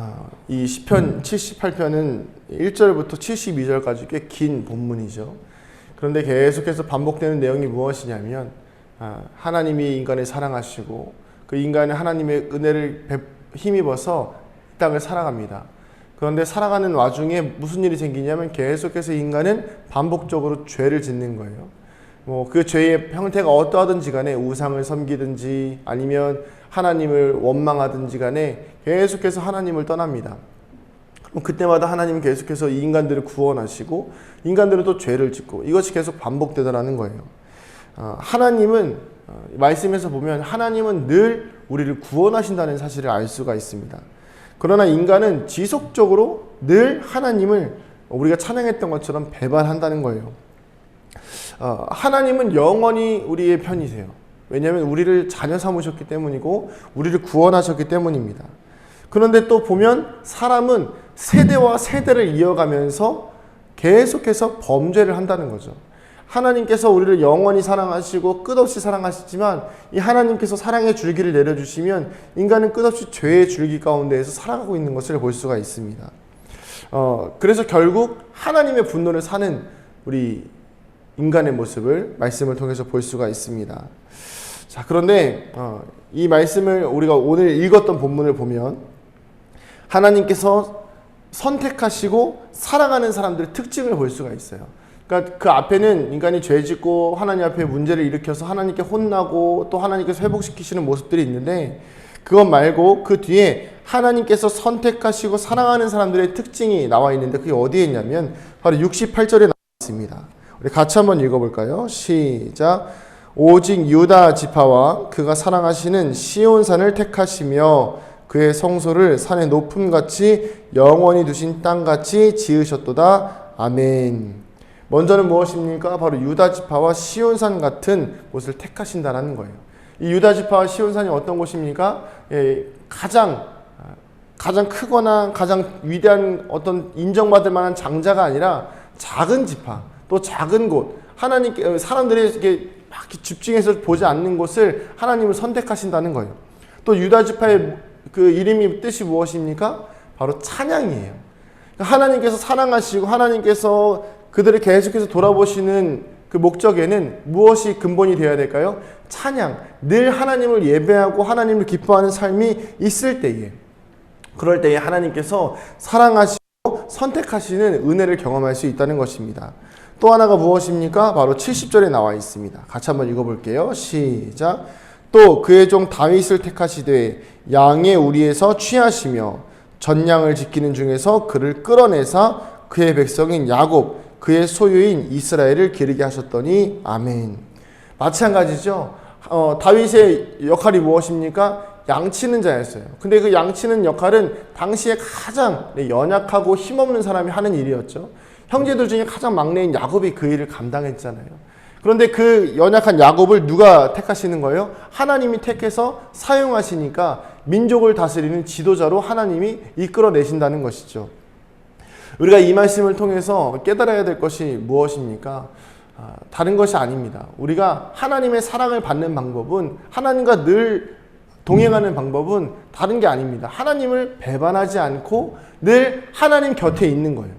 아, 이 시편 78편은 1절부터 72절까지 꽤 긴 본문이죠. 그런데 계속해서 반복되는 내용이 무엇이냐면 아, 하나님이 인간을 사랑하시고 그 인간은 하나님의 은혜를 베- 힘입어서 이 땅을 살아갑니다. 그런데 살아가는 와중에 무슨 일이 생기냐면 계속해서 인간은 반복적으로 죄를 짓는 거예요. 뭐 그 죄의 형태가 어떠하든지 간에 우상을 섬기든지 아니면 하나님을 원망하든지 간에 계속해서 하나님을 떠납니다. 그럼 그때마다 하나님은 계속해서 이 인간들을 구원하시고 인간들은 또 죄를 짓고 이것이 계속 반복되더라는 거예요. 어, 하나님은 어, 말씀에서 보면 하나님은 늘 우리를 구원하신다는 사실을 알 수가 있습니다. 그러나 인간은 지속적으로 늘 하나님을 우리가 찬양했던 것처럼 배반한다는 거예요. 어, 하나님은 영원히 우리의 편이세요. 왜냐하면 우리를 자녀 삼으셨기 때문이고 우리를 구원하셨기 때문입니다. 그런데 또 보면 사람은 세대와 세대를 이어가면서 계속해서 범죄를 한다는 거죠. 하나님께서 우리를 영원히 사랑하시고 끝없이 사랑하시지만 이 하나님께서 사랑의 줄기를 내려주시면 인간은 끝없이 죄의 줄기 가운데에서 살아가고 있는 것을 볼 수가 있습니다. 어, 그래서 결국 하나님의 분노를 사는 우리 인간의 모습을 말씀을 통해서 볼 수가 있습니다. 자, 그런데 어, 이 말씀을 우리가 오늘 읽었던 본문을 보면 하나님께서 선택하시고 사랑하는 사람들의 특징을 볼 수가 있어요. 그러니까 그 앞에는 인간이 죄 짓고 하나님 앞에 문제를 일으켜서 하나님께 혼나고 또 하나님께서 회복시키시는 모습들이 있는데 그것 말고 그 뒤에 하나님께서 선택하시고 사랑하는 사람들의 특징이 나와 있는데 그게 어디에 있냐면 바로 68절에 나와 있습니다. 우리 같이 한번 읽어볼까요? 시작. 오직 유다 지파와 그가 사랑하시는 시온산을 택하시며 그의 성소를 산의 높음 같이 영원히 두신 땅 같이 지으셨도다. 아멘. 먼저는 무엇입니까? 바로 유다 지파와 시온산 같은 곳을 택하신다라는 거예요. 이 유다 지파와 시온산이 어떤 곳입니까? 예, 가장 가장 크거나 가장 위대한 어떤 인정받을 만한 장자가 아니라 작은 지파, 또 작은 곳, 하나님께 사람들이 이렇게 막 집중해서 보지 않는 곳을 하나님을 선택하신다는 거예요. 또 유다 지파의 그 이름이 뜻이 무엇입니까? 바로 찬양이에요. 하나님께서 사랑하시고 하나님께서 그들을 계속해서 돌아보시는 그 목적에는 무엇이 근본이 되어야 될까요? 찬양. 늘 하나님을 예배하고 하나님을 기뻐하는 삶이 있을 때에 그럴 때에 하나님께서 사랑하시고 선택하시는 은혜를 경험할 수 있다는 것입니다. 또 하나가 무엇입니까? 바로 70절에 나와 있습니다. 같이 한번 읽어볼게요. 시작. 또 그의 종 다윗을 택하시되 양의 우리에서 취하시며 전양을 지키는 중에서 그를 끌어내사 그의 백성인 야곱 그의 소유인 이스라엘을 기르게 하셨더니 아멘. 마찬가지죠. 어, 다윗의 역할이 무엇입니까? 양치는 자였어요. 근데 그 양치는 역할은 당시에 가장 연약하고 힘없는 사람이 하는 일이었죠. 형제들 중에 가장 막내인 야곱이 그 일을 감당했잖아요. 그런데 그 연약한 야곱을 누가 택하시는 거예요? 하나님이 택해서 사용하시니까 민족을 다스리는 지도자로 하나님이 이끌어내신다는 것이죠. 우리가 이 말씀을 통해서 깨달아야 될 것이 무엇입니까? 아, 다른 것이 아닙니다. 우리가 하나님의 사랑을 받는 방법은 하나님과 늘 동행하는 방법은 다른 게 아닙니다. 하나님을 배반하지 않고 늘 하나님 곁에 있는 거예요.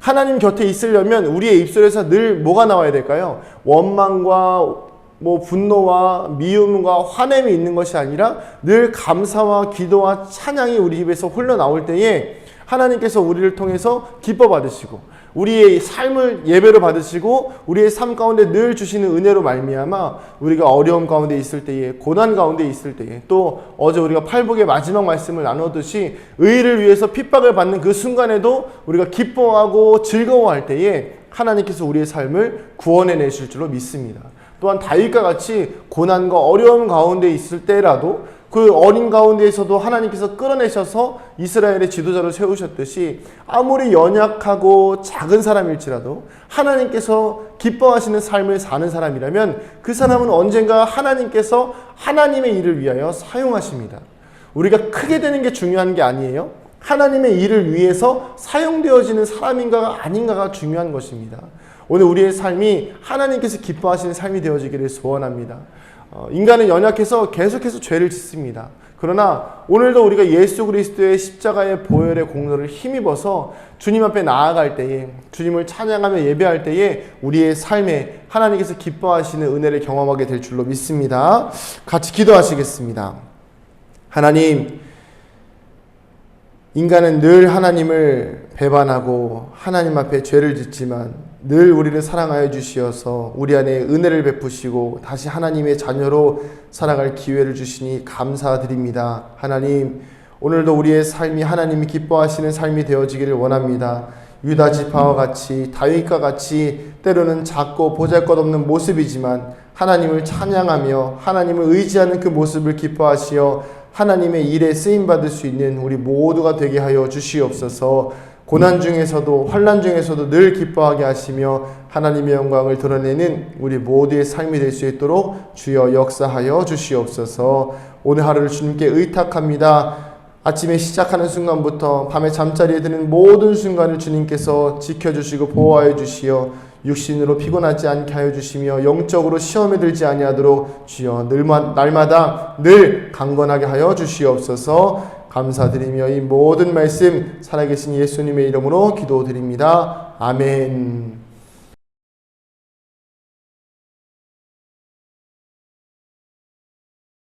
하나님 곁에 있으려면 우리의 입술에서 늘 뭐가 나와야 될까요? 원망과 뭐 분노와 미움과 화냄이 있는 것이 아니라 늘 감사와 기도와 찬양이 우리 입에서 흘러나올 때에 하나님께서 우리를 통해서 기뻐 받으시고 우리의 삶을 예배로 받으시고 우리의 삶 가운데 늘 주시는 은혜로 말미암아 우리가 어려움 가운데 있을 때에 고난 가운데 있을 때에 또 어제 우리가 팔복의 마지막 말씀을 나누듯이 의를 위해서 핍박을 받는 그 순간에도 우리가 기뻐하고 즐거워할 때에 하나님께서 우리의 삶을 구원해 내실 줄로 믿습니다. 또한 다윗과 같이 고난과 어려움 가운데 있을 때라도 그 어린 가운데에서도 하나님께서 끌어내셔서 이스라엘의 지도자로 세우셨듯이 아무리 연약하고 작은 사람일지라도 하나님께서 기뻐하시는 삶을 사는 사람이라면 그 사람은 언젠가 하나님께서 하나님의 일을 위하여 사용하십니다. 우리가 크게 되는 게 중요한 게 아니에요. 하나님의 일을 위해서 사용되어지는 사람인가가 아닌가가 중요한 것입니다. 오늘 우리의 삶이 하나님께서 기뻐하시는 삶이 되어지기를 소원합니다. 어, 인간은 연약해서 계속해서 죄를 짓습니다. 그러나 오늘도 우리가 예수 그리스도의 십자가의 보혈의 공로를 힘입어서 주님 앞에 나아갈 때에 주님을 찬양하며 예배할 때에 우리의 삶에 하나님께서 기뻐하시는 은혜를 경험하게 될 줄로 믿습니다. 같이 기도하시겠습니다. 하나님 인간은 늘 하나님을 배반하고 하나님 앞에 죄를 짓지만 늘 우리를 사랑하여 주시어서 우리 안에 은혜를 베푸시고 다시 하나님의 자녀로 살아갈 기회를 주시니 감사드립니다. 하나님 오늘도 우리의 삶이 하나님이 기뻐하시는 삶이 되어지기를 원합니다. 유다 지파와 같이 다윗과 같이 때로는 작고 보잘것없는 모습이지만 하나님을 찬양하며 하나님을 의지하는 그 모습을 기뻐하시어 하나님의 일에 쓰임 받을 수 있는 우리 모두가 되게 하여 주시옵소서. 고난 중에서도 환난 중에서도 늘 기뻐하게 하시며 하나님의 영광을 드러내는 우리 모두의 삶이 될 수 있도록 주여 역사하여 주시옵소서. 오늘 하루를 주님께 의탁합니다. 아침에 시작하는 순간부터 밤에 잠자리에 드는 모든 순간을 주님께서 지켜주시고 보호하여 주시어 육신으로 피곤하지 않게 하여 주시며 영적으로 시험에 들지 아니하도록 주여 날마다 늘 강건하게 하여 주시옵소서 감사드리며 이 모든 말씀 살아계신 예수님의 이름으로 기도드립니다. 아멘.